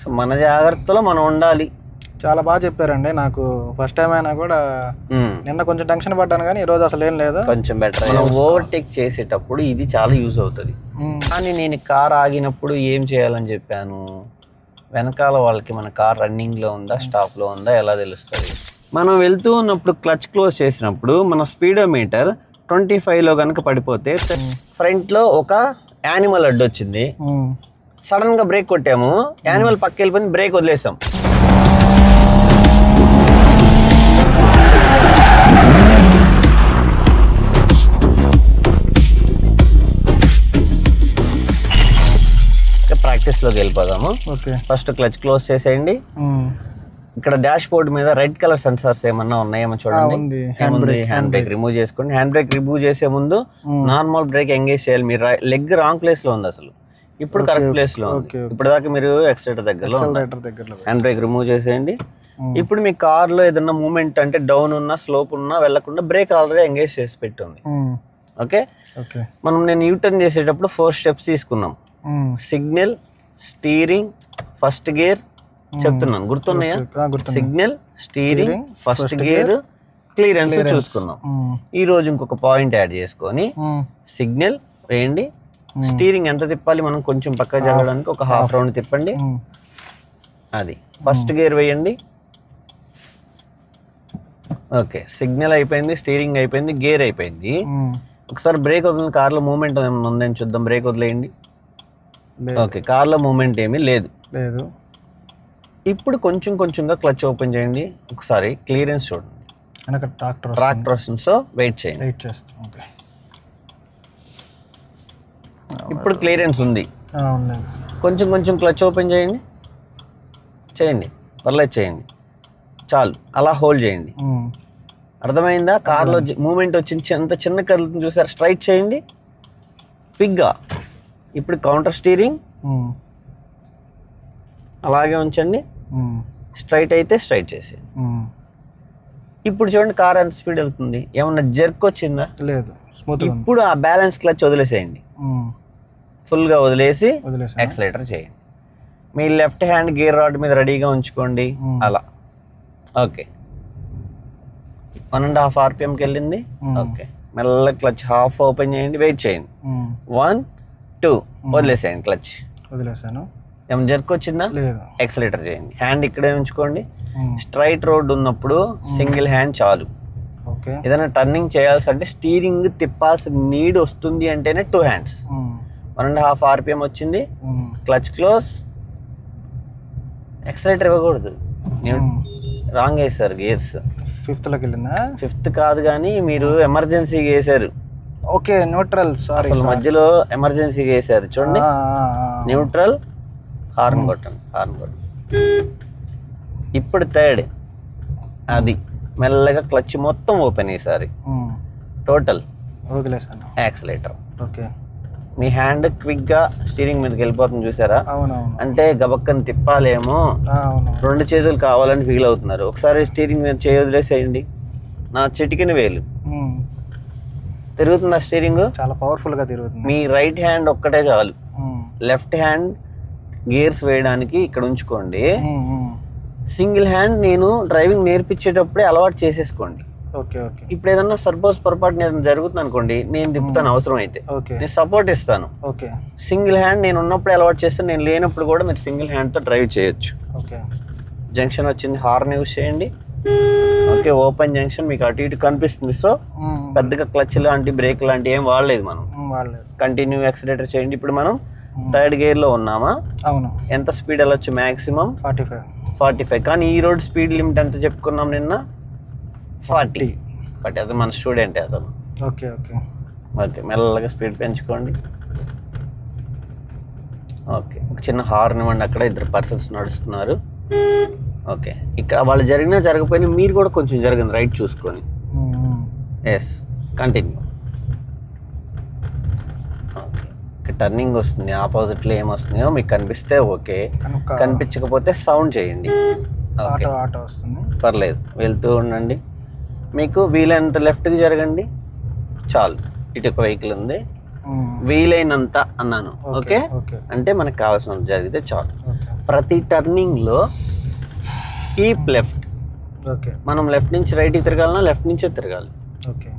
So మన జాగ్రత్తలో మనం ఉండాలి. చాలా బాగా చెప్పారండి. నాకు ఫస్ట్ టైం అయినా కూడా. నిన్న కొంచెం టెన్షన్ పడ్డాను కానీ ఈ రోజు అసలు ఏం లేదు. కొంచెం బెటర్ ఓవర్టేక్ చేసేటప్పుడు ఇది చాలా యూజ్ అవుతుంది. కానీ నేను కార్ ఆగినప్పుడు ఏం చేయాలని చెప్పాను? వెనకాల వాళ్ళకి మన కార్ రన్నింగ్లో ఉందా స్టాప్లో ఉందా ఎలా తెలుస్తుంది? మనం వెళ్తూ ఉన్నప్పుడు క్లచ్ క్లోజ్ చేసినప్పుడు మన స్పీడోమీటర్ ట్వంటీ ఫైవ్లో కనుక పడిపోతే ఫ్రంట్లో ఒక యానిమల్ అడ్డు ఉమ్, సడన్గా బ్రేక్ కొట్టాము. యానిమల్ పక్క వెళ్ళిపోయింది బ్రేక్ వదిలేసాం. ప్రాక్టీస్లోకి వెళ్ళిపోదాము. ఓకే. ఫస్ట్ క్లచ్ క్లోజ్ చేసేయండి. ఉమ్, ఇక్కడ డాష్ బోర్డ్ మీద రెడ్ కలర్ సెన్సార్స్ ఏమన్నా ఉన్నాయేమో చూడండి. హ్యాండ్ బ్రేక్ రిమూవ్ చేసుకోండి. హ్యాండ్ బ్రేక్ రిమూవ్ చేసే ముందు ఉమ్, నార్మల్ బ్రేక్ ఎంగేజ్ చేయాలి. మీరు లెగ్ రాంగ్ ప్లేస్లో ఉంది అసలు. ఇప్పుడు కరెక్ట్ ప్లేస్లో. ఇప్పుడు దాకా మీరు ఎక్సలేటర్ దగ్గరలో హ్యాండ్ బ్రేక్ రిమూవ్ చేసేయండి. ఇప్పుడు మీ కార్లో ఏదన్నా మూమెంట్ అంటే డౌన్ ఉన్నా స్లోప్ ఉన్నా వెళ్ళకుండా బ్రేక్ ఆల్రెడీ ఎంగేజ్ చేసి పెట్టుంది ఓకే. మనం నేను యూటర్న్ చేసేటప్పుడు ఫోర్ స్టెప్స్ తీసుకున్నాం. సిగ్నల్ స్టీరింగ్ ఫస్ట్ గేర్ చెప్తున్నాను. గుర్తున్నాయా? Signal steering first gear clearance um, ఈ రోజు ఇంకొక పాయింట్ యాడ్ చేసుకొని సిగ్నల్ వేయండి. స్టీరింగ్ ఎంత తిప్పాలి మనం కొంచెం పక్క జరగడానికి ఒక హాఫ్ రౌండ్ తిప్పండి. అది. ఫస్ట్ గేర్ వేయండి. ఓకే సిగ్నల్ అయిపోయింది స్టీరింగ్ అయిపోయింది గేర్ అయిపోయింది. ఒకసారి బ్రేక్ వదిలిన కార్లో మూమెంట్ ఏమైనా ఉందని చూద్దాం. బ్రేక్ వదిలేయండి. ఓకే కార్లో మూమెంట్ ఏమీ లేదు. లేదు. ఇప్పుడు కొంచెం కొంచెంగా క్లచ్ ఓపెన్ చేయండి. ఒకసారి క్లియరెన్స్ చూడండి. ట్రాక్టర్ ట్రాక్టర్ వస్తుంది సో వెయిట్ చేయండి. వెయిట్ చేస్తాం. ఓకే. ఇప్పుడు క్లియరెన్స్ ఉంది. కొంచెం కొంచెం క్లచ్ ఓపెన్ చేయండి. చేయండి. పర్లేదు చేయండి. చాలు. అలా హోల్డ్ చేయండి. అర్థమైందా? కార్లో మూమెంట్ వచ్చింది అంత చిన్న కదులుతుంది చూసారు? స్ట్రైట్ చేయండి. పిగ్గా ఇప్పుడు కౌంటర్ స్టీరింగ్. అలాగే ఉంచండి. స్ట్రైట్ అయితే స్ట్రైట్ చేసేయండి. ఇప్పుడు చూడండి కార్ ఎంత స్పీడ్ వెళ్తుంది. ఏమన్నా జర్క్ వచ్చిందా? లేదు. ఇప్పుడు ఆ బ్యాలెన్స్ క్లచ్ వదిలేసేయండి. ఫుల్గా వదిలేసి వదిలేసా యాక్సిలేటర్ చేయండి. మీ లెఫ్ట్ హ్యాండ్ గేర్ రాడ్ మీద రెడీగా ఉంచుకోండి. అలా. ఓకే. వన్ అండ్ హాఫ్ ఆర్పిఎంకి వెళ్ళింది. ఓకే. మెల్ల క్లచ్ హాఫ్ ఓపెన్ చేయండి వెయిట్ చేయండి. One two. వదిలేసేయండి క్లచ్. వదిలేసాను. ఏమైనా జర్క్ వచ్చిందా? లేదు. యాక్సిలేటర్ చేయండి. హ్యాండ్ ఇక్కడే ఉంచుకోండి. స్ట్రైట్ రోడ్ ఉన్నప్పుడు సింగిల్ హ్యాండ్ చాలు. ఏదైనా టర్నింగ్ చేయాల్సి అంటే స్టీరింగ్ తిప్పాల్సిన నీడ్ వస్తుంది అంటేనే two hands one and half RPM వచ్చింది. క్లచ్ క్లోజ్ యాక్సిలేటర్ ఇవ్వకూడదు. రాంగ్ వేసారు గేర్స్ ఫిఫ్త్లోకి వెళ్ళిందా? ఫిఫ్త్ కాదు కానీ మీరు ఎమర్జెన్సీగా వేసారు ఓకే న్యూట్రల్ సారీ అసలు మధ్యలో ఎమర్జెన్సీగా వేసారు చూడండి. న్యూట్రల్ హార్న్ కొట్టండి హార్న్ కొట్టండి. ఇప్పుడు థర్డ్ అది. మెల్లగా క్లచ్ మొత్తం ఓపెన్ ఈసారి టోటల్ వదిలేసాను యాక్సిలేటర్ ఓకే. మీ హ్యాండ్ క్విక్గా స్టీరింగ్ మీదకి వెళ్ళిపోతుంది చూసారా? అంటే గబక్కని తిప్పాలేమో రెండు చేతులు కావాలని ఫీల్ అవుతున్నారు. ఒకసారి స్టీరింగ్ మీద చేయి వదిలేసేయండి. నా చిటికిన వేలు. తిరుగుతుందా స్టీరింగ్ చాలా పవర్ఫుల్గా తిరుగుతుంది. మీ రైట్ హ్యాండ్ ఒక్కటే చాలు. లెఫ్ట్ హ్యాండ్ గేర్స్ వేయడానికి ఇక్కడ ఉంచుకోండి. సింగిల్ హ్యాండ్ నేను డ్రైవింగ్ నేర్పించేటప్పుడే అలవాటు చేసేసుకోండి. Okay okay. ఇప్పుడు ఏదన్నా సపోజ్ పొరపాటు ఏదైనా జరుగుతుంది అనుకోండి నేను తిప్పుతాను అవసరం అయితే. నేను సపోర్ట్ ఇస్తాను. ఓకే. సింగిల్ హ్యాండ్ నేను ఉన్నప్పుడే అలవాటు చేస్తే నేను లేనప్పుడు కూడా మీరు సింగిల్ హ్యాండ్తో డ్రైవ్ చేయొచ్చు. ఓకే. జంక్షన్ వచ్చింది హార్న్ యూస్ చేయండి. ఓకే ఓపెన్ జంక్షన్ మీకు అటు ఇటు కనిపిస్తుంది. సో పెద్దగా క్లచ్ లాంటి బ్రేక్ లాంటి ఏం వాడలేదు మనం. కంటిన్యూ యాక్సిలేటర్ చేయండి. ఇప్పుడు మనం థర్డ్ గేర్లో ఉన్నామా? అవును. ఎంత స్పీడ్ వెళ్ళొచ్చు maximum forty five. Forty five. కానీ ఈ రోడ్ స్పీడ్ లిమిట్ ఎంత చెప్పుకున్నాం నిన్న? ఫార్టీ. ఫార్టీ. అది మన స్టూడెంట్ అతను. Okay okay. ఓకే మెల్లగా స్పీడ్ పెంచుకోండి. ఓకే ఒక చిన్న హార్న్ ఇవ్వండి. అక్కడ ఇద్దరు పర్సన్స్ నడుస్తున్నారు. ఓకే ఇక్కడ వాళ్ళు జరిగినా జరగకపోయినా మీరు కూడా కొంచెం జరగండి. రైట్ చూసుకొని. ఎస్ కంటిన్యూ ఓకే ఇక్కడ టర్నింగ్ వస్తుంది ఆపోజిట్లో ఏం వస్తున్నాయో మీకు కనిపిస్తే ఓకే. కనిపించకపోతే సౌండ్ చేయండి. ఓకే. ఆటో ఆటో వస్తుంది. పర్లేదు వెళ్తూ ఉండండి. మీకు వీలైనంత లెఫ్ట్కి జరగండి. చాలు ఇటు ఒక వెహికల్ ఉంది. వీలైనంత అన్నాను ఓకే అంటే మనకు కావాల్సినంత జరిగితే చాలు. ప్రతి టర్నింగ్లో కీప్ లెఫ్ట్ ఓకే. మనం లెఫ్ట్ నుంచి రైట్కి తిరగాలన్నా లెఫ్ట్ నుంచే తిరగాలి. ఓకే.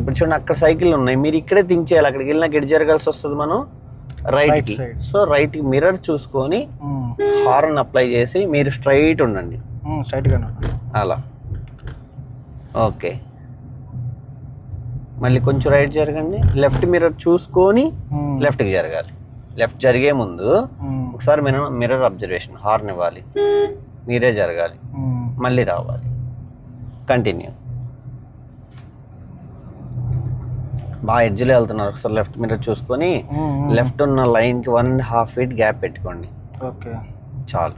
ఇప్పుడు చూడండి అక్కడ సైకిల్ ఉన్నాయి. మీరు ఇక్కడే థింక్ చేయాలి. అక్కడికి వెళ్ళినాక ఎటు జరగాల్సి వస్తుంది మనం రైట్కి. Side. సో రైట్కి మిర్రర్ చూసుకొని హార్న్ అప్లై చేసి మీరు స్ట్రైట్ ఉండండి. స్ట్రైట్గానే అలా. ఓకే. మళ్ళీ కొంచెం రైట్ జరగండి. లెఫ్ట్ మిర్రర్ చూసుకొని లెఫ్ట్కి జరగాలి. లెఫ్ట్ జరిగే ముందు ఒకసారి మిర్రర్ మిర్రర్ అబ్జర్వేషన్ హార్న్ ఇవ్వాలి. మీరే జరగాలి. మళ్ళీ రావాలి. కంటిన్యూ. బాగా ఎడ్జ్లో వెళ్తున్నారు. ఒకసారి లెఫ్ట్ మిర్రర్ చూసుకొని లెఫ్ట్ ఉన్న లైన్కి one and half feet gap పెట్టుకోండి. ఓకే. చాలు.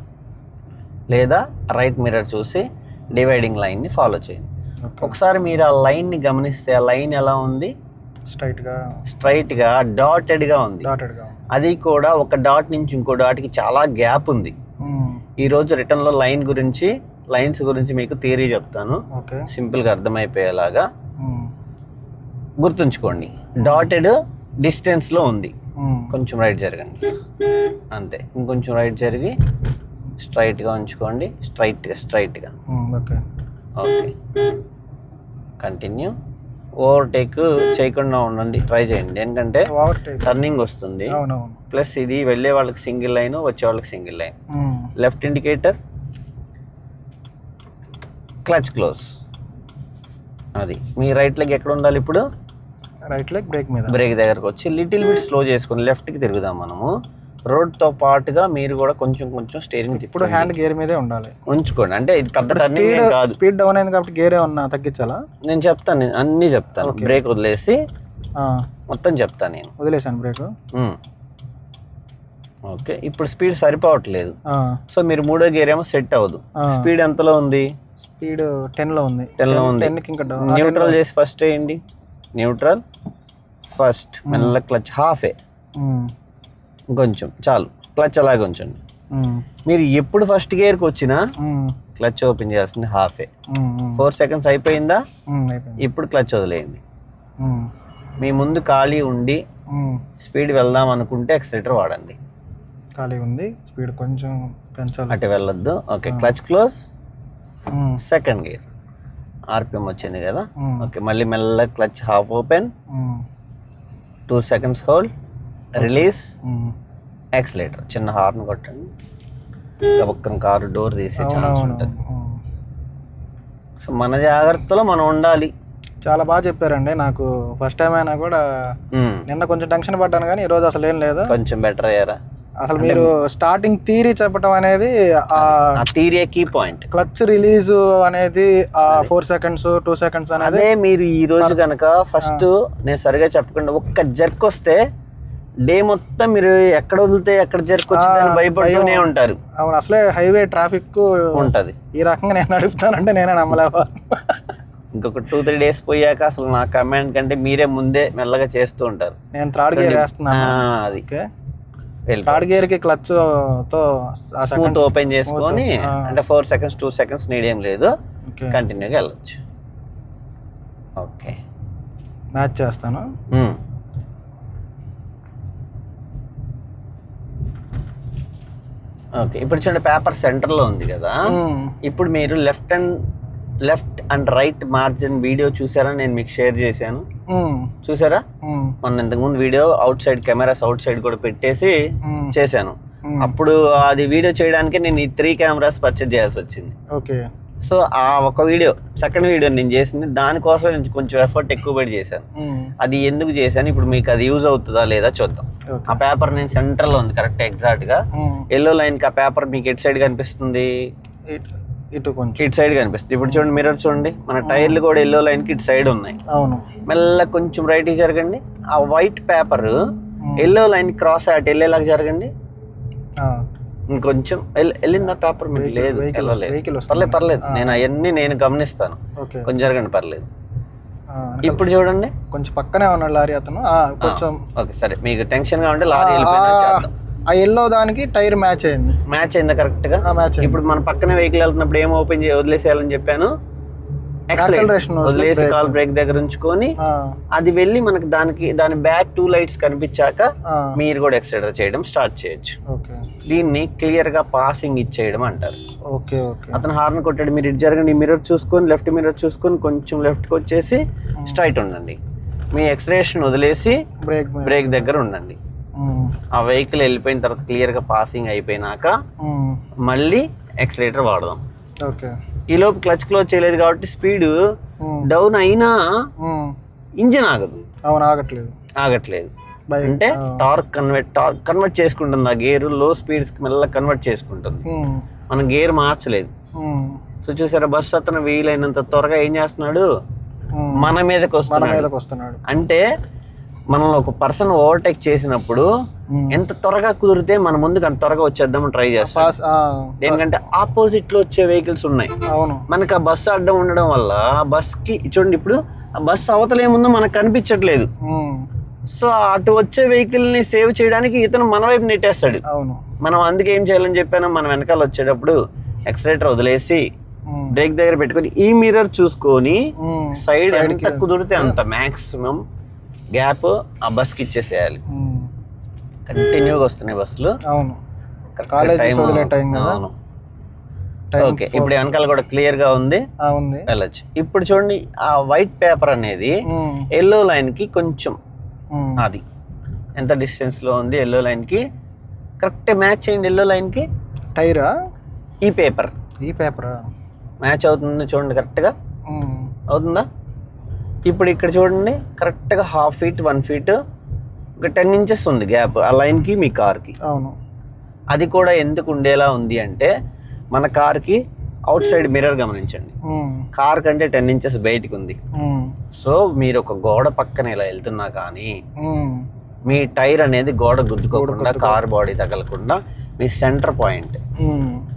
లేదా రైట్ మిర్రర్ చూసి డివైడింగ్ లైన్ని ఫాలో చేయండి. ఒకసారి మీరు ఆ లైన్ని గమనిస్తే ఆ లైన్ ఎలా ఉంది? స్ట్రైట్గా స్ట్రైట్గా డాటెడ్గా ఉంది. అది కూడా ఒక డాట్ నుంచి ఇంకో డాట్కి చాలా గ్యాప్ ఉంది. ఈరోజు రిటర్న్లో లైన్ గురించి లైన్స్ గురించి మీకు థియరీ చెప్తాను. ఓకే. సింపుల్గా అర్థమైపోయేలాగా. గుర్తుంచుకోండి. డాటెడ్ డిస్టెన్స్లో ఉంది. కొంచెం రైట్ జరగండి. అంతే. ఇంకొంచెం రైట్ జరిగి స్ట్రైట్గా ఉంచుకోండి. స్ట్రైట్గా స్ట్రైట్గా ఓకే ఓకే కంటిన్యూ ఓవర్టేక్ చేయకుండా ఉండండి. ట్రై చేయండి. ఎందుకంటే టర్నింగ్ వస్తుంది. ప్లస్ ఇది వెళ్ళే వాళ్ళకి సింగిల్ లైన్ వచ్చే వాళ్ళకి single line left indicator clutch close అది. మీ రైట్ లెగ్ ఎక్కడ ఉండాలి ఇప్పుడు? రైట్ లెగ్ బ్రేక్ మీద. బ్రేక్ దగ్గరకు వచ్చి లిటిల్ బిట్ స్లో చేసుకొని లెఫ్ట్కి తిరుగుదాం మనము. రోడ్తో పాటుగా మీరు కూడా కొంచెం కొంచెం స్టీరింగ్ ఇప్పుడు హ్యాండ్ గేర్ మీదే ఉండాలి. ఉంచుకోండి. అంటే ఇది పెద్ద టర్నింగ్ స్పీడ్ ఏం కాదు. స్పీడ్ డౌన్ అయింది కాబట్టి గేర్ ఏమన్నా తగ్గించాలా? నేను చెప్తాను నేను అన్నీ చెప్తాను. బ్రేక్ వదిలేసి మొత్తం చెప్తాను నేను. వదిలేసాను బ్రేక్. ఓకే ఇప్పుడు స్పీడ్ సరిపోవట్లేదు. సో మీరు మూడో గేర్ ఏమో సెట్ అవ్వదు. స్పీడ్ ఎంతలో ఉంది? స్పీడ్ టెన్లో ఉంది. 10 లో ఉంది. ఇంకా down- ఆ, 10 న్యూట్రల్ చేసి ఫస్ట్ వేయండి న్యూట్రల్ ఫస్ట్ మెల్ల క్లచ్ హాఫే. ఇంకొంచెం చాలు. క్లచ్ అలాగే ఉంచండి మీరు ఎప్పుడు ఫస్ట్ గేర్కి వచ్చినా క్లచ్ ఓపెన్ చేయాల్సింది హాఫే. ఫోర్ సెకండ్స్ అయిపోయిందా? ఇప్పుడు క్లచ్ వదిలేయండి. మీ ముందు ఖాళీ ఉండి స్పీడ్ వెళ్దాం అనుకుంటే ఎక్సలేటర్ వాడండి. ఖాళీ ఉంది. స్పీడ్ కొంచెం పెంచాలి. అటు వెళ్ళొద్దు. Okay clutch close. Second gear. RPM వచ్చింది కదా? ఓకే మళ్ళీ మెల్ల clutch half open. Two seconds hold release. Accelerator. చిన్న హార్న్ కొట్టండి. గబక్కన కారు డోర్ తీసే ఛాన్స్ ఉంటుంది. సో మన జాగ్రత్తలో మనం ఉండాలి. చాలా బాగా చెప్పారండి. నాకు ఫస్ట్ టైం అయినా కూడా. నిన్న కొంచెం టెన్షన్ పడ్డాను కానీ ఈ రోజు అసలు ఏం లేదు. కొంచెం బెటర్ అయ్యారా? అసలు మీరు స్టార్టింగ్ థీరీ చెప్పడం అనేది థీరియే కీ పాయింట్ క్లచ్ రిలీజ్ అనేది ఆ ఫోర్ సెకండ్స్ టూ సెకండ్స్ అనేది అదే మీరు ఈ రోజు కనుక ఫస్ట్ నేను సరిగా చెప్పకుండా ఒక్క జర్క్ వస్తే డే మొత్తం మీరు ఎక్కడ వదిలితే ఎక్కడ జర్క్ వచ్చిందని ఆ, భయపడుతూనే భయం. ఉంటారు. అవును అసలే హైవే ట్రాఫిక్ ఉంటది. ఈ రకంగా నేను నడుపుతానంటే నేనే నమ్మలేవా? ఇంకొక టూ త్రీ డేస్ పోయాక అసలు నా కమాండ్ కంటే మీరే ముందే మెల్లగా చేస్తూ ఉంటారు. నేను థర్డ్ గేర్ వేస్తున్నాను. అది. థర్డ్ గేర్కి క్లచ్తో స్మూత్ ఓపెన్ చేసుకొని. అంటే four seconds two seconds need ఏం లేదు కంటిన్యూగా వెళ్ళొచ్చు. ఓకే. మ్యాచ్ చేస్తాను. ఓకే. ఇప్పుడు చూడండి పేపర్ సెంటర్లో ఉంది కదా. ఇప్పుడు మీరు left and left and right margin video చూసారా? నేను మీకు షేర్ చేశాను. చూసారా. మొన్న ఇంతకుముందు video outside cameras outside కూడా పెట్టేసి. చేశాను. అప్పుడు అది వీడియో చేయడానికి నేను ఈ త్రీ కెమెరాస్ పర్చేజ్ చేయాల్సి వచ్చింది. ఓకే. సో ఆ ఒక వీడియో సెకండ్ వీడియో నేను చేసింది దానికోసం నేను కొంచెం ఎఫర్ట్ ఎక్కువ పెట్టి చేశాను. అది ఎందుకు చేశాను? ఇప్పుడు మీకు అది యూజ్ అవుతుందా లేదా చూద్దాం. ఆ పేపర్ నేను సెంటర్లో ఉంది కరెక్ట్ ఎగ్జాక్ట్గా మ్మ్. ఎల్లో లైన్కి ఆ పేపర్ మీకు ఎటు సైడ్ కనిపిస్తుంది? ఇటు- కొంచెం. ఇటు సైడ్ కనిపిస్తుంది. ఇప్పుడు చూడండి మిర్రర్ చూడండి. మన టైర్లు కూడా ఎల్లో లైన్కి ఇటు సైడ్ ఉన్నాయి. అవును. మెల్ల కొంచెం రైట్కి జరగండి. ఆ white paper. Yellow line cross అటు వెళ్ళేలాగా జరగండి. ఇంకొంచెం వెళ్ళిందా పేపర్ మీకు లేదు. వెళ్ళలేదు. పర్లేదు పర్లేదు. నేను అవన్నీ నేను గమనిస్తాను. కొంచెం జరగండి పర్లేదు. ఇప్పుడు చూడండి. కొంచెం పక్కనే ఉన్నాడు లారీ అతను. కొంచెం ఓకే సరే. మీకు టెన్షన్గా ఉంటే లారీ వెళ్ళిపోయినా చేద్దాం. ఆ ఎల్లో దానికి టైర్ మ్యాచ్ అయింది. మ్యాచ్ అయిందా కరెక్ట్గా? మ్యాచ్ ఇప్పుడు మన పక్కన వెహికల్ వెళ్తున్నప్పుడు ఏం ఓపెన్ చేసి వదిలేసేయాలని చెప్పాను? వదిలేసి. కాల్ బ్రేక్ దగ్గర ఉంచుకొని అది వెళ్ళి మనకి దానికి దాని బ్యాక్ టూ లైట్స్ కనిపించాక మీరు కూడా ఎక్సైటర్ చేయడం స్టార్ట్ చేయొచ్చు. ఓకే. దీన్ని క్లియర్గా పాసింగ్ ఇచ్చేయడం అంటారు. Okay okay. అతను హార్న్ కొట్టాడు మీరు ఇటు జరగండి మిర్రర్ చూసుకొని లెఫ్ట్ మిర్రర్ చూసుకొని కొంచెం లెఫ్ట్కి వచ్చేసి స్ట్రైట్ ఉండండి. మీ ఎక్సలేషన్ వదిలేసి బ్రేక్ బ్రేక్ దగ్గర ఉండండి. ఆ వెహికల్ వెళ్ళిపోయిన తర్వాత క్లియర్గా పాసింగ్ అయిపోయినాక మళ్ళీ ఎక్సలేటర్ వాడదాం. ఓకే. ఈ లోపు క్లచ్ క్లోజ్ చేయలేదు కాబట్టి స్పీడ్ డౌన్ అయినా ఇంజిన్ ఆగదు. అవును ఆగట్లేదు. ఆగట్లేదు. అంటే టార్క్ కన్వర్ట్ టార్క్ కన్వర్ట్ చేసుకుంటుంది. ఆ గేర్లో స్పీడ్స్ మెల్ల కన్వర్ట్ చేసుకుంటుంది. మనం గేర్ మార్చలేదు. సో చూసారా బస్ అతను వీలైనంత త్వరగా ఏం చేస్తున్నాడు. మన మీదకి వస్తున్నాడు. అంటే మనం ఒక పర్సన్ ఓవర్టేక్ చేసినప్పుడు. ఎంత త్వరగా కుదిరితే మన ముందుకు అంత త్వరగా వచ్చేద్దామని ట్రై చేస్తాం ఎందుకంటే ఆపోజిట్లో వచ్చే వెహికల్స్ ఉన్నాయి. మనకి ఆ బస్సు అడ్డం ఉండడం వల్ల బస్కి చూడండి ఇప్పుడు ఆ బస్సు అవతల ఏముందో మనకు కనిపించట్లేదు. సో అటు వచ్చే వెహికల్ని సేవ్ చేయడానికి ఇతను మన వైపు నెట్టేస్తాడు. మనం అందుకే ఏం చేయాలని చెప్పాను మనం వెనకాల వచ్చేటప్పుడు ఎక్సలేటర్ వదిలేసి బ్రేక్ దగ్గర పెట్టుకొని ఈ మిర్రర్ చూసుకొని సైడ్ ఎంత. కుదిరితే అంత మాక్సిమం గ్యాప్ ఆ బస్కి ఇచ్చేసేయాలి. కంటిన్యూగా వస్తున్నాయి బస్సులు. అవును. అవును. ఓకే ఇప్పుడు వెనకాల కూడా క్లియర్గా ఉంది. వెళ్ళొచ్చు. ఇప్పుడు చూడండి ఆ వైట్ పేపర్ అనేది ఎల్లో లైన్కి కొంచెం అది. ఎంత డిస్టెన్స్లో ఉంది ఎల్లో లైన్కి కరెక్ట్ మ్యాచ్ చేయండి ఎల్లో లైన్కి టైరా? ఈ పేపర్. ఈ పేపరా? మ్యాచ్ అవుతుంది చూడండి కరెక్ట్గా అవుతుందా? ఇప్పుడు ఇక్కడ చూడండి కరెక్ట్గా హాఫ్ ఫీట్ వన్ ఫీట్ ఒక టెన్ ఇంచెస్ ఉంది గ్యాప్ ఆ లైన్కి మీ కార్కి అవును. అది కూడా ఎందుకు ఉండేలా ఉంది అంటే మన కార్కి అవుట్ సైడ్ మిర్రర్ గమనించండి. కార్ కంటే టెన్ ఇంచెస్ బయటికి ఉంది. సో మీరు ఒక గోడ పక్కన ఇలా వెళ్తున్నా కానీ మీ టైర్ అనేది గోడ గుద్దుకోకుండా గుద్దుకో- కార్ బాడీ తగలకుండా మీ సెంటర్ పాయింట్.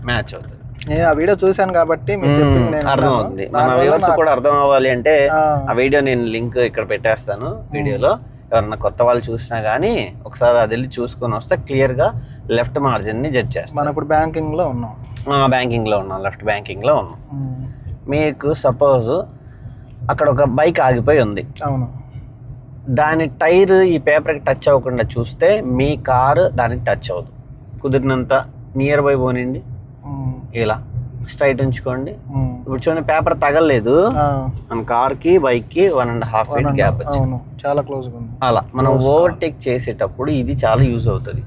మ్యాచ్ అవుతుంది. నేను ఆ వీడియో చూశాను కాబట్టి మీరు చెప్పింది నేను అర్థం విన్నాను. అవుతుంది. మన దానివల్ల వ్యూవర్స్ నాకు- కూడా అర్థం అవ్వాలి అంటే ఆ, ఆ వీడియో నేను లింక్ ఇక్కడ పెట్టేస్తాను వీడియోలో. ఎవరన్నా కొత్త వాళ్ళు చూసినా కానీ ఒకసారి అది వెళ్ళి చూసుకొని వస్తే క్లియర్గా లెఫ్ట్ మార్జిన్ని జడ్జ్ మనం చేస్తాను ఇప్పుడు బ్యాంకింగ్లో ఉన్నాం. బ్యాంకింగ్లో ఉన్నాం లెఫ్ట్ బ్యాంకింగ్లో ఉన్నాం. ఉమ్, మీకు సపోజ్ అక్కడ ఒక బైక్ ఆగిపోయి ఉంది. అవును. దాని టైర్ ఈ పేపర్కి టచ్ అవ్వకుండా చూస్తే మీ కారు దానికి టచ్ అవ్వదు. కుదిరినంత నియర్ బై పోనండి ఇలా. స్ట్రైట్ ఉంచుకోండి. ఇప్పుడు చూడండి పేపర్ తగలలేదు. మన కార్కి బైక్కి one and half feet gap వచ్చింది. చాలా క్లోజ్ అలా. మనం. ఓవర్టేక్ చేసేటప్పుడు ఇది చాలా యూజ్ అవుతుంది.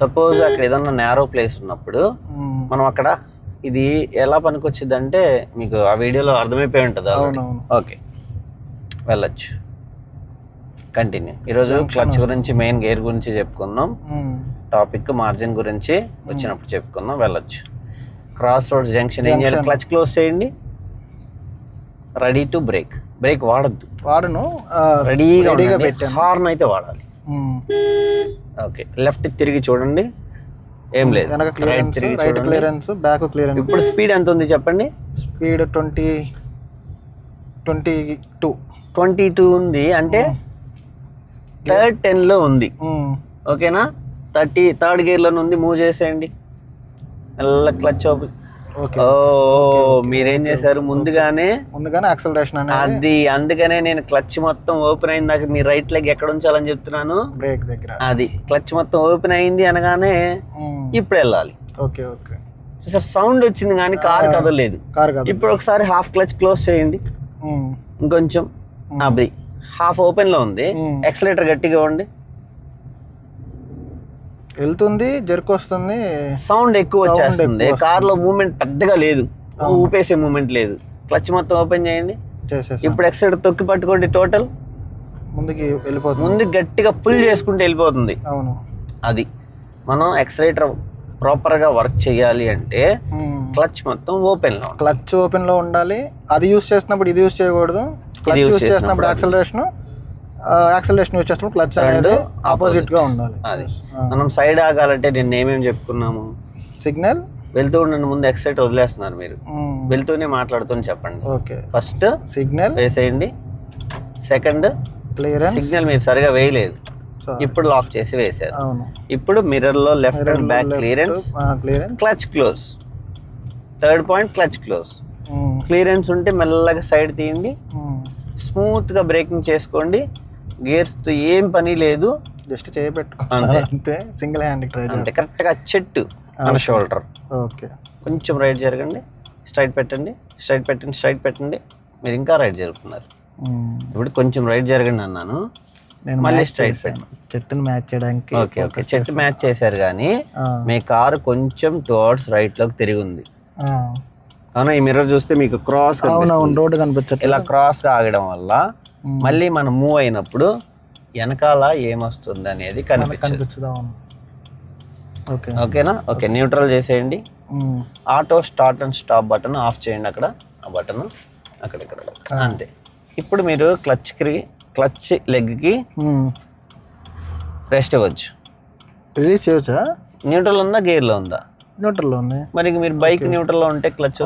సపోజ్ అక్కడ ఏదన్నా నేరో ప్లేస్ ఉన్నప్పుడు మనం అక్కడ ఇది ఎలా పనికొచ్చింది అంటే మీకు ఆ వీడియోలో అర్థమైపోయి ఉంటుంది ఓకే వెళ్ళొచ్చు. కంటిన్యూ ఈరోజు క్లచ్. గురించి మెయిన్ గేర్ గురించి చెప్పుకుందాం. టాపిక్ మార్జిన్ గురించి వచ్చినప్పుడు చెప్పుకుందాం వెళ్ళొచ్చు. క్రాస్ రోడ్స్ జంక్షన్ ఏం చేయాలి. క్లచ్ క్లోజ్ చేయండి. రెడీ టు బ్రేక్ బ్రేక్ వాడద్దు. వాడును. రెడీగా. పెట్టాను. హార్న్ అయితే వాడాలి. ఓకే లెఫ్ట్ తిరిగి చూడండి. ఏం లేదు. రైట్ క్లియరెన్స్ బ్యాక్ క్లియరెన్స్ ఇప్పుడు స్పీడ్ ఎంత ఉంది చెప్పండి? Speed twenty twenty two twenty two ఉంది. అంటే థర్డ్ టెన్లో ఉంది. ఓకేనా? థర్టీ థర్డ్ గేర్లో ఉంది మూవ్ చేసేయండి. మెల్ల క్లచ్ ఓపెన్ ఓకే. ఓ మీరేం చేశారు? ముందుగానే ముందుగానే యాక్సలరేషన్ అది అందుకనే నేను క్లచ్ మొత్తం ఓపెన్ అయిన దాకా మీ రైట్ లెగ్ ఎక్కడ ఉంచాలని చెప్తున్నాను. బ్రేక్ దగ్గర. అది క్లచ్ మొత్తం ఓపెన్ అయింది అనగానే ఉమ్, ఇప్పుడు వెళ్ళాలి. Okay okay. సార్ సౌండ్ వచ్చింది కానీ కార్ కదలలేదు. కార్ కాదు ఇప్పుడు ఒకసారి హాఫ్ క్లచ్ క్లోజ్ చేయండి. ఉమ్, ఇంకొంచెం. అది. హాఫ్ ఓపెన్లో ఉంది. ఎక్సలేటర్ గట్టిగా ఉండి వెళ్తుంది జర్క్ వస్తుంది. సౌండ్ ఎక్కువ వచ్చేస్తుంది. కార్లో మూమెంట్ పెద్దగా లేదు. ఊపేసే మూమెంట్ లేదు. క్లచ్ మొత్తం ఓపెన్ చేయండి. ఇప్పుడు ఎక్సైడ్ తొక్కి పట్టుకోండి టోటల్ ముందుకి వెళ్ళిపోతుంది. ముందు గట్టిగా పుల్ చేసుకుంటే వెళ్ళిపోతుంది. అవును. అది. మనం ఎక్సలేటర్ ప్రాపర్గా వర్క్ చేయాలి అంటే క్లచ్ మొత్తం ఓపెన్లో ఉండాలి. క్లచ్ ఓపెన్లో ఉండాలి. అది యూస్ చేసినప్పుడు ఇది యూస్ చేయకూడదు. క్లచ్ చేసినప్పుడు. యాక్సలరేషన్ యాక్సలరేషన్ యూస్ చేసినప్పుడు క్లచ్ రెండు అనేది ఆపోజిట్. గా ఉండాలి. అది. మనం సైడ్ ఆగాలంటే నేను ఏమేమి చెప్పుకున్నాము? సిగ్నల్ వెళ్తూ ఉండండి ముందు ఎక్సైట్ వదిలేస్తున్నారు మీరు. వెళ్తూనే మాట్లాడుతూనే చెప్పండి. ఓకే ఫస్ట్ సిగ్నల్ వేసేయండి. సెకండ్ క్లియరెన్స్ సిగ్నల్ మీరు సరిగా వేయలేదు. ఇప్పుడు లాక్ చేసి వేసారు ఇప్పుడు మిర్రర్లో left and back clearance clearance clutch close third point clutch close clearance ఉంటే మెల్లగా సైడ్ తీయండి. ఉమ్. స్మూత్గా బ్రేకింగ్ చేసుకోండి. గేర్స్తో ఏం పని లేదు. జస్ట్ అంతే. అంతే. సింగిల్ హ్యాండ్ ట్రై అంతే. కరెక్ట్గా చెట్టు మన షోల్డర్. ఓకే. కొంచెం రైట్ జరగండి. స్ట్రైట్ పెట్టండి. స్ట్రైట్ పెట్టండి. స్ట్రైట్ పెట్టండి. మీరు ఇంకా రైట్ జరుగుతున్నారు. ఇప్పుడు కొంచెం రైట్ జరగండి అన్నాను. నేను మళ్ళీ చేశాను. చెట్టుని మ్యాచ్ చేయడానికి ఓకే ఓకే. చెట్టు. మ్యాచ్ చేశారు కానీ మీ కారు కొంచెం టువర్డ్స్ రైట్లోకి తిరిగి ఉంది. అవునా? ఈ మిర్రర్ చూస్తే మీకు క్రాస్ అవునవును రోడ్డు కనిపించట్లేదు. ఇలా క్రాస్గా ఆగడం వల్ల. మళ్ళీ మనం మూవ్ అయినప్పుడు వెనకాల ఏమొస్తుంది అనేది కనిపించదు. ఓకే. ఓకేనా? ఓకే న్యూట్రల్ చేసేయండి. Auto start and stop button off చేయండి అక్కడ. ఆ బటన్ అక్కడ ఇక్కడ. అంతే. ఇప్పుడు మీరు క్లచ్కి క్లచ్ లెగ్కి. రెస్ట్ ఇవ్వచ్చు. రిలీజ్ చేయవచ్చా న్యూట్రల్ ఉందా గేర్లో ఉందా? న్యూట్రల్లో మరి మీరు బైక్ న్యూట్రల్లో ఉంటే క్లచ్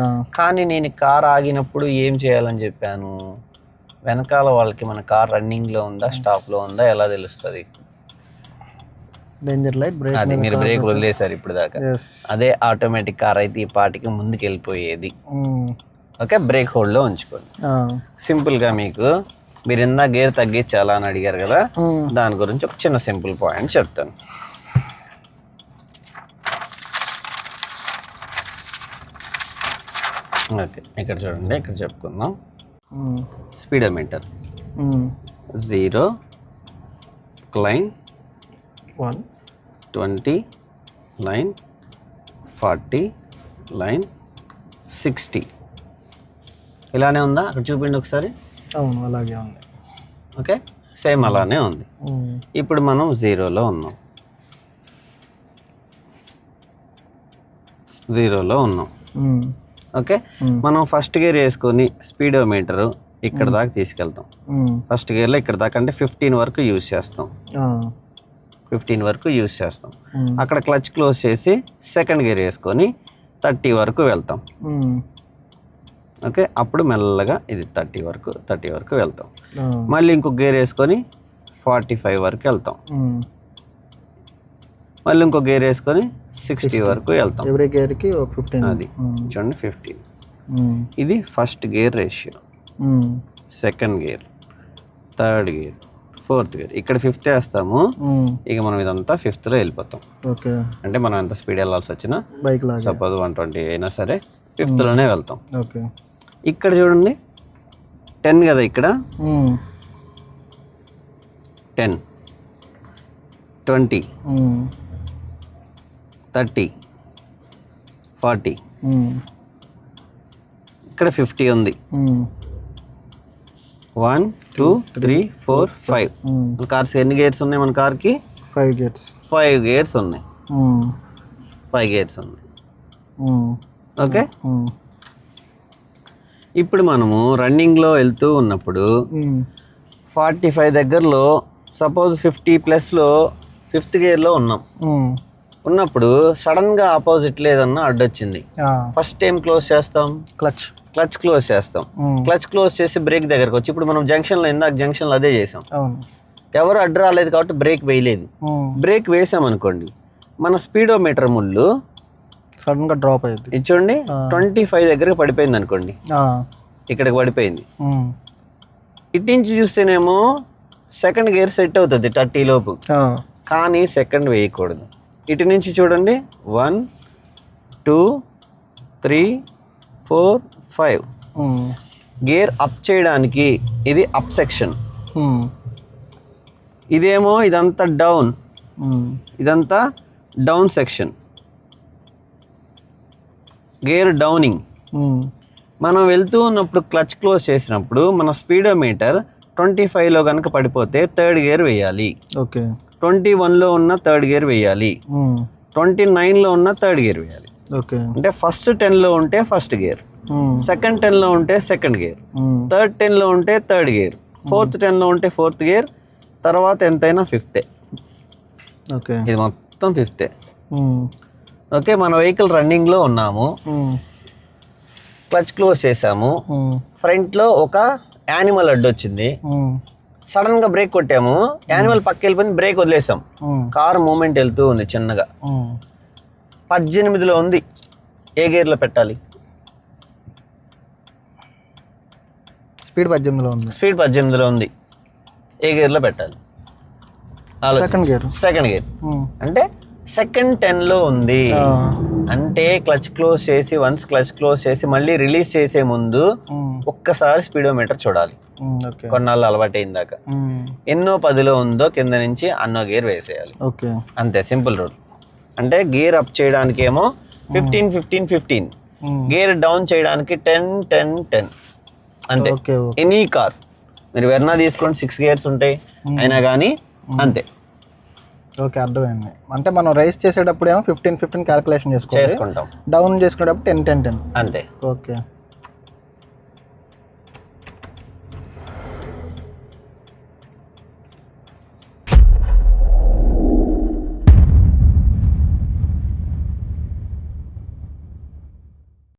ఆ. కానీ నేను కార్ ఆగినప్పుడు ఏం చేయాలని చెప్పాను? వెనకాల వాళ్ళకి మన కార్ రన్నింగ్లో ఉందా స్టాప్లో ఉందా ఎలా తెలుస్తుంది? డేంజర్ లైట్ బ్రేక్ అది మీరు బ్రేక్ వదిలేశారు ఇప్పుడు దాకా. అదే ఆటోమేటిక్ కార్ అయితే ఈ పాటికి ముందుకు వెళ్ళిపోయేది ఓకే బ్రేక్ హోల్డ్లో ఉంచుకోండి. సింపుల్గా మీకు మీరు ఇందా గేర్ తగ్గించాలా అని అడిగారు కదా? దాని గురించి ఒక చిన్న సింపుల్ పాయింట్ చెప్తాను. ఓకే ఇక్కడ చూడండి ఇక్కడ చెప్పుకుందాం. Speedometer. Zero line one twenty line forty line sixty ఇలానే ఉందా? అక్కడ చూపిండి ఒకసారి. అవును అలాగే ఉంది. ఓకే సేమ్ అలానే ఉంది. ఉమ్. ఇప్పుడు మనం జీరోలో ఉన్నాం. జీరోలో ఉన్నాం. ఓకే. మనం ఫస్ట్ గేర్ వేసుకొని స్పీడోమీటర్ ఇక్కడ దాకా తీసుకెళ్తాం. ఫస్ట్ గేర్లో ఇక్కడ దాకా అంటే ఫిఫ్టీన్ వరకు యూజ్ చేస్తాం. ఫిఫ్టీన్ వరకు యూజ్ చేస్తాం. అక్కడ క్లచ్ క్లోజ్ చేసి సెకండ్ గేర్ వేసుకొని థర్టీ వరకు వెళ్తాం. ఓకే అప్పుడు మెల్లగా ఇది థర్టీ వరకు థర్టీ వరకు వెళ్తాం. మళ్ళీ ఇంకొక గేర్ వేసుకొని ఫార్టీ ఫైవ్ వరకు వెళ్తాం. మళ్ళీ ఇంకో గేర్ వేసుకొని సిక్స్టీ వరకు వెళ్తాం. ఎవ్రీ గేర్కి ఒక ఫిఫ్టీన్ అది. చూడండి ఫిఫ్టీన్ ఉమ్. ఇది first gear ratio. Second gear third gear fourth gear ఇక్కడ ఫిఫ్త్ వేస్తాము. ఉమ్. ఇక మనం ఇదంతా ఫిఫ్త్లో వెళ్ళిపోతాం. ఓకే అంటే మనం ఎంత స్పీడ్ వెళ్ళాల్సి వచ్చినా బైక్ సపోజ్ వన్ ట్వంటీ అయినా సరే ఫిఫ్త్లోనే వెళ్తాం. ఓకే ఇక్కడ చూడండి టెన్ కదా ఇక్కడ. Ten twenty. Thirty forty. ఇక్కడ ఫిఫ్టీ ఉంది. One two three four five. మన కార్స్ ఎన్ని గేర్స్ ఉన్నాయి మన కార్కి ఫైవ్ గేట్స్ ఫైవ్ గేర్స్ ఉన్నాయి. ఫైవ్ గేర్స్ ఉన్నాయి. ఓకే. ఇప్పుడు మనము రన్నింగ్లో వెళ్తూ ఉన్నప్పుడు. ఫార్టీ ఫైవ్ దగ్గరలో సపోజ్ ఫిఫ్టీ ప్లస్లో ఫిఫ్త్ గేర్లో ఉన్నాం ఉన్నప్పుడు సడన్గా ఆపోజిట్ లేదన్నా అడ్డొచ్చింది. ఫస్ట్ టైం క్లోజ్ చేస్తాం క్లచ్ క్లచ్ క్లోజ్ చేస్తాం. క్లచ్ క్లోజ్ చేసి బ్రేక్ దగ్గరకు వచ్చి ఇప్పుడు మనం జంక్షన్లో ఇందాక జంక్షన్లో అదే చేసాం ఎవరు అడ్డు రాలేదు కాబట్టి బ్రేక్ వేయలేదు. బ్రేక్ వేసామనుకోండి మన స్పీడోమీటర్ ముళ్ళు సడన్గా డ్రాప్ చూడండి ఆ. ట్వంటీ ఫైవ్ దగ్గరకు పడిపోయింది అనుకోండి. ఇక్కడికి పడిపోయింది ఉమ్. ఇటు నుంచి చూస్తేనేమో సెకండ్ గేర్ సెట్ అవుతుంది థర్టీ లోపు. కానీ సెకండ్ వేయకూడదు ఇటు నుంచి చూడండి one two three four five. Gear up చేయడానికి ఇది అప్ సెక్షన్ ఉమ్. ఇదేమో ఇదంతా డౌన్ ఉమ్. ఇదంతా డౌన్ సెక్షన్ గేర్ డౌనింగ్. మనం వెళ్తూ ఉన్నప్పుడు క్లచ్ క్లోజ్ చేసినప్పుడు మన స్పీడోమీటర్ ట్వంటీ ఫైవ్లో కనుక పడిపోతే థర్డ్ గేర్ వేయాలి ఓకే ట్వంటీ వన్లో ఉన్న థర్డ్ గేర్ వేయాలి. ట్వంటీ నైన్లో ఉన్న థర్డ్ గేర్ వేయాలి. ఓకే. అంటే ఫస్ట్ టెన్లో ఉంటే ఫస్ట్ గేర్. సెకండ్ టెన్లో ఉంటే సెకండ్ గేర్. థర్డ్ టెన్లో ఉంటే థర్డ్ గేర్. ఫోర్త్ టెన్లో ఉంటే ఫోర్త్ గేర్. తర్వాత ఎంతైనా ఫిఫ్తే. ఓకే. ఇది మొత్తం ఫిఫ్తే. ఓకే మన వెహికల్ రన్నింగ్లో ఉన్నాము. క్లచ్ క్లోజ్ చేసాము. ఫ్రంట్లో ఒక యానిమల్ అడ్డు వచ్చింది సడన్గా బ్రేక్ కొట్టాము. యానిమల్ పక్క వెళ్ళిపోయింది బ్రేక్ వదిలేసాం. కార్ మూమెంట్ వెళ్తూ ఉంది చిన్నగా. పద్దెనిమిదిలో ఉంది. ఏ గేర్లో పెట్టాలి? స్పీడ్ పద్దెనిమిదిలో ఉంది. స్పీడ్ పద్దెనిమిదిలో ఉంది. ఏ గేర్లో పెట్టాలి? Second gear. Second gear. అంటే సెకండ్ టెన్లో ఉంది. అంటే క్లచ్ క్లోజ్ చేసి వన్స్ క్లచ్ క్లోజ్ చేసి మళ్ళీ రిలీజ్ చేసే ముందు ఒక్కసారి స్పీడోమీటర్ చూడాలి. కొన్నాళ్ళు అలవాటు అయిందాక ఎన్నో పదిలో ఉందో కింద నుంచి అన్నో గేర్ వేసేయాలి. ఓకే. అంతే సింపుల్ రూల్. అంటే గేర్ అప్ చేయడానికి ఏమో fifteen fifteen fifteen. Gear down చేయడానికి టెన్ టెన్ టెన్. అంతే. Any car. మీరు వెర్నా తీసుకోండి సిక్స్ గేర్స్ ఉంటాయి. అయినా కానీ అంతే. ఓకే అర్థమైంది. అంటే మనం రైస్ చేసేటప్పుడు ఏమో ఫిఫ్టీన్ ఫిఫ్టీన్ క్యాలిక్యులేషన్ చేసుకోవాలి. చేసుకుంటాం. డౌన్ చేసుకునేటప్పుడు టెన్ టెన్ టెన్ అంతే. ఓకే.